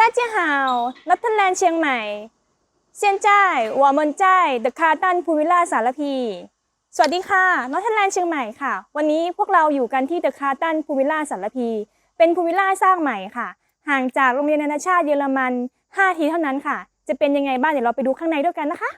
大家好，นัทแลนด์เชียงใหม่现在我们在 The Carlton Pool Villa สารพี สวัสดีค่ะนัทแลนด์เชียงใหม่ค่ะ วันนี้พวกเราอยู่กันที่ The Carlton Pool Villa สารพี เป็นพูลวิลล่าสร้างใหม่ค่ะ ห่างจากโรงเรียนนานาชาติเยอรมัน 5 ทีเท่านั้นค่ะ จะเป็นยังไงบ้างเดี๋ยวเราไปดูข้างในด้วยกันนะคะ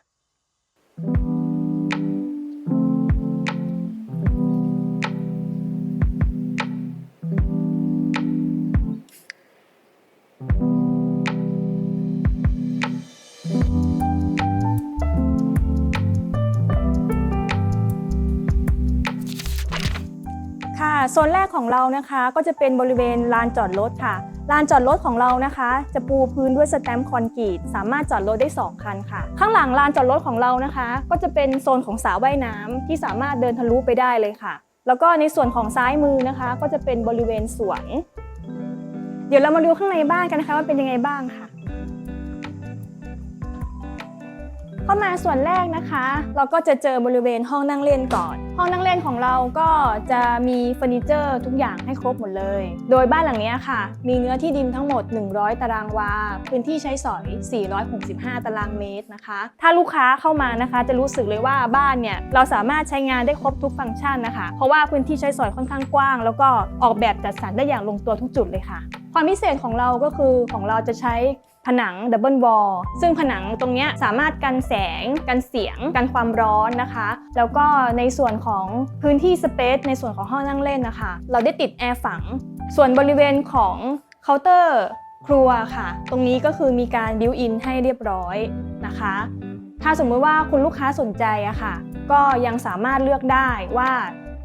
โซนแรกของเรานะคะก็จะเป็นบริเวณลานจอดรถค่ะ ลานจอดรถของเรานะคะ จะปูพื้นด้วยสแตมป์คอนกรีตสามารถจอดรถได้ 2 คันค่ะ ข้างหลังลานจอดรถของเรานะคะ ก็จะเป็นโซนของสระว่ายน้ำที่สามารถเดินทะลุไปได้เลยค่ะ แล้วก็ในส่วนของซ้ายมือนะคะ ก็จะเป็นบริเวณสวน เดี๋ยวเรามาดูข้างในบ้านกันนะคะว่าเป็นยังไงบ้างค่ะ เข้ามาส่วนแรกนะคะ เราก็จะเจอบริเวณห้องนั่งเล่นก่อน ห้องนั่งเล่นของเราก็จะมีเฟอร์นิเจอร์ทุกอย่างให้ครบหมดเลย โดยบ้านหลังนี้ค่ะ มีเนื้อที่ดินทั้งหมด 100 ตารางวา พื้นที่ใช้สอย 465 ตารางเมตรนะคะ ถ้าลูกค้าเข้ามานะคะ จะรู้สึกเลยว่าบ้านเนี่ยเราสามารถใช้งานได้ครบทุกฟังก์ชันนะคะ เพราะว่าพื้นที่ใช้สอยค่อนข้างกว้าง แล้วก็ออกแบบจัดสรรได้อย่างลงตัวทุกจุดเลยค่ะ ความพิเศษของเราก็คือของเราจะใช้ ผนังดับเบิลวอลซึ่งผนังตรงนี้สามารถกันแสง กันเสียง กันความร้อนนะคะ แล้วก็ในส่วนของพื้นที่สเปซในส่วนของห้องนั่งเล่นนะคะ เราได้ติดแอร์ฝัง ส่วนบริเวณของเคาน์เตอร์ครัวค่ะ ตรงนี้ก็คือมีการบิวอินให้เรียบร้อยนะคะ ถ้าสมมติว่าคุณลูกค้าสนใจอะค่ะ ก็ยังสามารถเลือกได้ว่า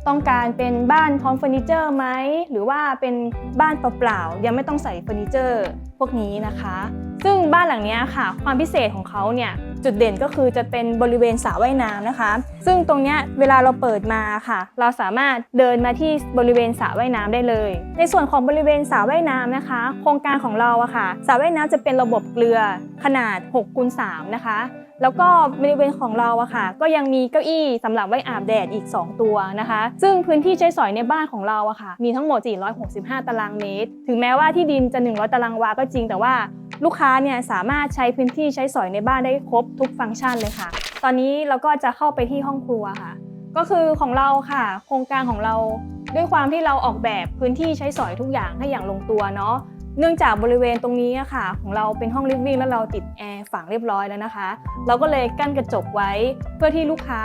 ต้องการเป็นบ้านพร้อมเฟอร์นิเจอร์ไหมหรือว่าเป็นบ้านเปล่าๆยังไม่ต้องใส่เฟอร์นิเจอร์พวกนี้นะคะ ซึ่งบ้านหลังนี้ค่ะ ความพิเศษของเขาเนี่ย จุดเด่นก็คือจะเป็นบริเวณสระว่ายน้ำนะคะ ซึ่งตรงเนี้ยเวลาเราเปิดมาค่ะ เราสามารถเดินมาที่บริเวณสระว่ายน้ำได้เลย ในส่วนของบริเวณสระว่ายน้ำนะคะ โครงการของเราอะค่ะสระว่ายน้ำจะเป็นระบบเกลือขนาด6คูณ3นะคะแล้วก็บริเวณของเราอะค่ะ ก็ยังมีเก้าอี้สำหรับไว้อาบแดดอีก 2 ตัวนะคะ ซึ่งพื้นที่ใช้สอยในบ้านของเราอะค่ะ มีทั้งหมด 465 ตารางเมตร ถึงแม้ว่าที่ดินจะ 100 ตารางวาก็จริงแต่ว่า ลูกค้าเนี่ยสามารถใช้พื้นที่ใช้สอยในบ้านได้ครบทุกฟังก์ชันเลยค่ะ ตอนนี้เราก็จะเข้าไปที่ห้องครัวค่ะ ก็คือของเราค่ะ โครงการของเราด้วยความที่เราออกแบบพื้นที่ใช้สอยทุกอย่างให้อย่างลงตัวเนาะเนื่องจากบริเวณตรงนี้ค่ะ ของเราเป็นห้องลิฟวิ่งแล้วเราติดแอร์ฝังเรียบร้อยแล้วนะคะ เราก็เลยกั้นกระจกไว้ เพื่อที่ลูกค้า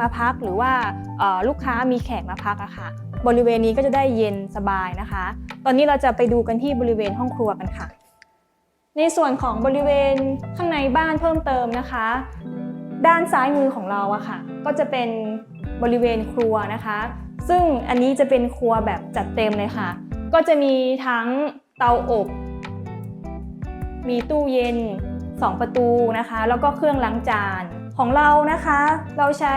มาพักหรือว่าลูกค้ามีแขกมาพักอะค่ะ บริเวณนี้ก็จะได้เย็นสบายนะคะ ตอนนี้เราจะไปดูกันที่บริเวณห้องครัวกันค่ะ ในส่วนของบริเวณข้างในบ้านเพิ่มเติมนะคะ ด้านซ้ายมือของเราอะค่ะ ก็จะเป็นบริเวณครัวนะคะ ซึ่งอันนี้จะเป็นครัวแบบจัดเต็มเลยค่ะ ก็จะมีทั้งเตาอบ มีตู้เย็น 2 ประตูนะคะ แล้วก็เครื่องล้างจานของเรานะคะ เราใช้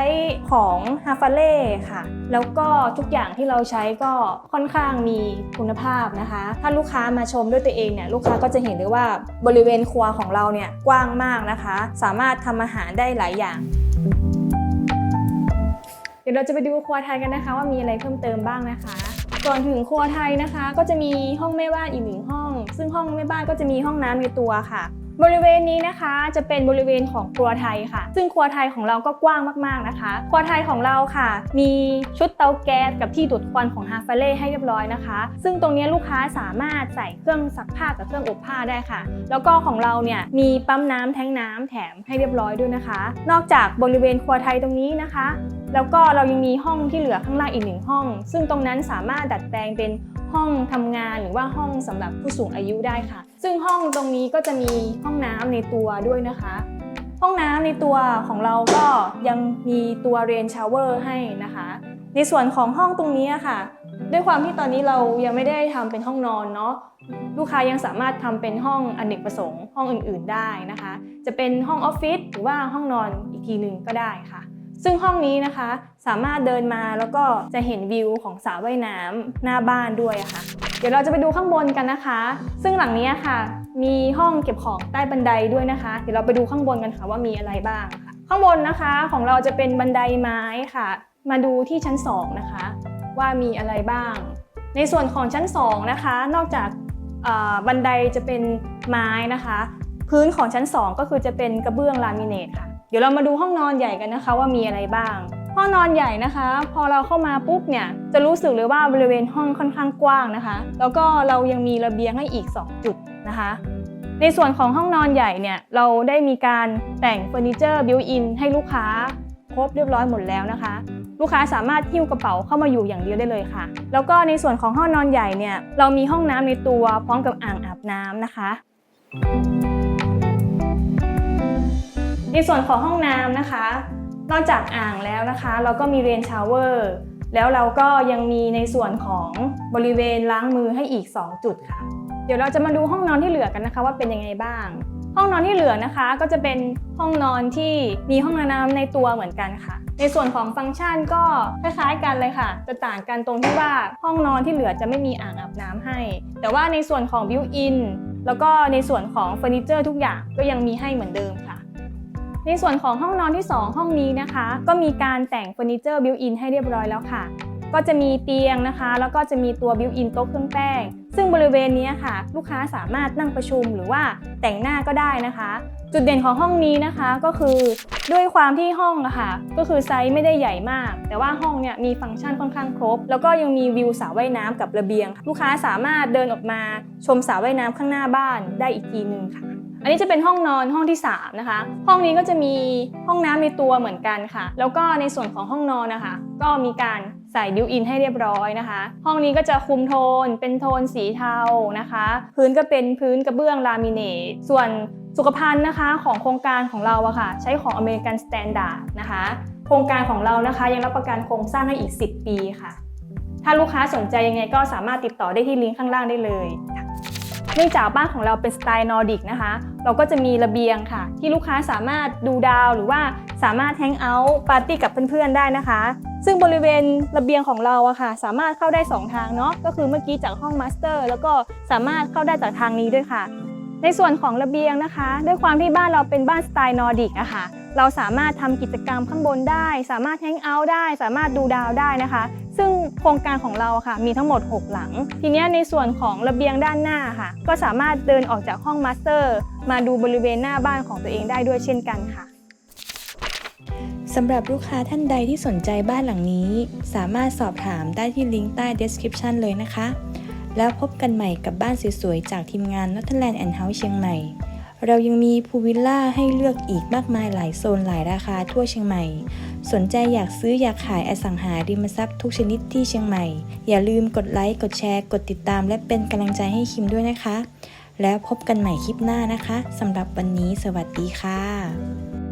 ของฮาฟาเล่ค่ะ แล้วก็ทุกอย่างที่เราใช้ก็ค่อนข้างมีคุณภาพนะคะ ถ้าลูกค้ามาชมด้วยตัวเองเนี่ยลูกค้าก็จะเห็นได้ว่าบริเวณครัวของเราเนี่ยกว้างมากนะคะ สามารถทำอาหารได้หลายอย่างเดี๋ยวเราจะไปดูครัวไทยกันนะคะ ว่ามีอะไรเพิ่มเติมบ้างนะคะก่อนถึงครัวไทยนะคะ ก็จะมีห้องแม่บ้านอีกหนึ่งห้อง ซึ่งห้องแม่บ้านก็จะมีห้องน้ำในตัวค่ะ บริเวณนี้นะคะจะเป็นบริเวณของครัวไทยค่ะ ซึ่งครัวไทยของเราก็กว้างมากๆนะคะ ครัวไทยของเราค่ะ มีชุดเตาแก๊สกับที่ดูดควันของฮาฟาเล่ให้เรียบร้อยนะคะ ซึ่งตรงนี้ลูกค้าสามารถใส่เครื่องซักผ้ากับเครื่องอบผ้าได้ค่ะ แล้วก็ของเราเนี่ยมีปั๊มน้ำแทงน้ำแถมให้เรียบร้อยด้วยนะคะ นอกจากบริเวณครัวไทยตรงนี้นะคะ แล้วก็เรายังมีห้องที่เหลือข้างล่างอีกหนึ่งห้อง ซึ่งตรงนั้นสามารถดัดแปลงเป็น ห้องทำงานหรือว่าห้องสำหรับผู้สูงอายุได้ค่ะ ซึ่งห้องตรงนี้ก็จะมีห้องน้ำในตัวด้วยนะคะ ห้องน้ำในตัวของเราก็ยังมีตัวเรนชาวเวอร์ให้นะคะ ในส่วนของห้องตรงนี้ค่ะ ด้วยความที่ตอนนี้เรายังไม่ได้ทำเป็นห้องนอนเนาะลูกค้ายังสามารถทำเป็นห้องอเนกประสงค์ห้องอื่น ๆได้นะคะ จะเป็นห้องออฟฟิศหรือว่าห้องนอนอีกทีหนึ่งก็ได้ค่ะ ซึ่งห้องนี้นะคะสามารถเดินมาแล้วก็จะเห็นวิวของสระว่ายน้ำหน้าบ้านด้วยะค่ะ เดี๋ยวเราจะไปดูข้างบนกันนะคะ ซึ่งหลังนี้ค่ะ มีห้องเก็บของใต้บันไดด้วยนะคะ เดี๋ยวเราไปดูข้างบนกันค่ะว่ามีอะไรบ้างค่ะ ข้างบนนะคะของเราจะเป็นบันไดไม้ค่ะ มาดูที่ชั้น2นะคะ ว่ามีอะไรบ้าง ในส่วนของชั้น2นะคะ นอกจากบันไดจะเป็นไม้นะคะ พื้นของชั้น 2 ก็คือจะเป็นกระเบื้องลามิเนตค่ะ ดี๋ยวเรามาดูห้องนอนใหญ่กันนะคะว่ามีอะไรบ้าง ห้องนอนใหญ่นะคะ พอเราเข้ามาปุ๊บเนี่ยจะรู้สึกเลยว่าบริเวณห้องค่อนข้างกว้างนะคะ แล้วก็เรายังมีระเบียงให้อีก 2 จุดนะคะ ในส่วนของห้องนอนใหญ่เนี่ยเราได้มีการแต่งเฟอร์นิเจอร์บิวอินให้ลูกค้าครบเรียบร้อยหมดแล้วนะคะ ลูกค้าสามารถหิ้วกระเป๋าเข้ามาอยู่อย่างเดียวได้เลยค่ะ แล้วก็ในส่วนของห้องนอนใหญ่เนี่ยเรามีห้องน้ำในตัวพร้อมกับอ่างอาบน้ำนะคะ ในส่วนของห้องน้ำนะคะ นอกจากอ่างแล้วนะคะ เราก็มีเรนชาวเวอร์แล้วเราก็ยังมีในส่วนของบริเวณล้างมือให้อีก 2 จุดค่ะ เดี๋ยวเราจะมาดูห้องนอนที่เหลือกันนะคะ ว่าเป็นยังไงบ้าง ห้องนอนที่เหลือนะคะก็จะเป็นห้องนอนที่มีห้องน้ำในตัวเหมือนกันค่ะ ในส่วนของฟังก์ชันก็คล้ายๆกันเลยค่ะ จะต่างกันตรงที่ว่าห้องนอนที่เหลือจะไม่มีอ่างอาบน้ำให้ แต่ว่าในส่วนของบิวอินแล้วก็ในส่วนของเฟอร์นิเจอร์ทุกอย่างก็ยังมีให้เหมือนเดิมค่ะ ในส่วนของห้องนอนที่ 2 ห้องนี้นะคะ ก็มีการแต่งเฟอร์นิเจอร์บิวอินให้เรียบร้อยแล้วค่ะ ก็จะมีเตียงนะคะ แล้วก็จะมีตัวบิวอินโต๊ะเครื่องแป้ง ซึ่งบริเวณนี้ค่ะ ลูกค้าสามารถนั่งประชุมหรือว่าแต่งหน้าก็ได้นะคะ จุดเด่นของห้องนี้นะคะก็คือด้วยความที่ห้องอะค่ะ ก็คือไซส์ไม่ได้ใหญ่มาก แต่ว่าห้องเนี่ยมีฟังก์ชันค่อนข้างครบ แล้วก็ยังมีวิวสระว่ายน้ำกับระเบียง ลูกค้าสามารถเดินออกมาชมสระว่ายน้ำข้างหน้าบ้านได้อีกทีหนึ่งค่ะ อันนี้จะเป็นห้องนอนห้องที่3นะคะ ห้องนี้ก็จะมีห้องน้ำในตัวเหมือนกันค่ะ แล้วก็ในส่วนของห้องนอนนะคะ ก็มีการใส่บิวอินให้เรียบร้อยนะคะ ห้องนี้ก็จะคุมโทน เป็นโทนสีเทานะคะ พื้นก็เป็นพื้นกระเบื้องลามิเนต ส่วนสุขภัณฑ์นะคะของโครงการของเราอะค่ะ ใช้ของอเมริกันสแตนดาร์ดนะคะ โครงการของเรานะคะ ยังรับประกันโครงสร้างให้อีก 10 ปีค่ะ ถ้าลูกค้าสนใจยังไงก็สามารถติดต่อได้ที่ลิงก์ข้างล่างได้เลยค่ะ เนื่องจากบ้านของเราเป็นสไตล์นอร์ดิกนะคะ เราก็จะมีระเบียงค่ะ ที่ลูกค้าสามารถดูดาวหรือว่าสามารถแฮงเอาท์ปาร์ตี้กับเพื่อนๆได้นะคะ ซึ่งบริเวณระเบียงของเราอะค่ะ สามารถเข้าได้ 2 ทางเนาะก็คือเมื่อกี้จากห้องมาสเตอร์แล้วก็สามารถเข้าได้จากทางนี้ด้วยค่ะ ในส่วนของระเบียงนะคะ ด้วยความที่บ้านเราเป็นบ้านสไตล์นอร์ดิกอะค่ะ เราสามารถทำกิจกรรมข้างบนได้ สามารถแฮงเอาท์ได้ สามารถดูดาวได้นะคะ ซึ่งโครงการของเราค่ะ มีทั้งหมด 6 หลัง ทีนี้ในส่วนของระเบียงด้านหน้าค่ะ ก็สามารถเดินออกจากห้องมาสเตอร์ มาดูบริเวณหน้าบ้านของตัวเองได้ด้วยเช่นกันค่ะสำหรับลูกค้าท่านใดที่สนใจบ้านหลังนี้ สามารถสอบถามได้ที่ลิงก์ใต้ description เลยนะคะ แล้วพบกันใหม่กับบ้านสวยๆจากทีมงาน Northland and House เชียงใหม่ เรายังมีพูวิลล่าให้เลือกอีกมากมายหลายโซนหลายราคาทั่วเชียงใหม่ สนใจอยากซื้ออยากขายอสังหาริมทรัพย์ทุกชนิดที่เชียงใหม่ อย่าลืมกดไลค์กดแชร์ กดติดตาม และเป็นกำลังใจให้คิมด้วยนะคะ แล้วพบกันใหม่คลิปหน้านะคะสำหรับวันนี้สวัสดีค่ะ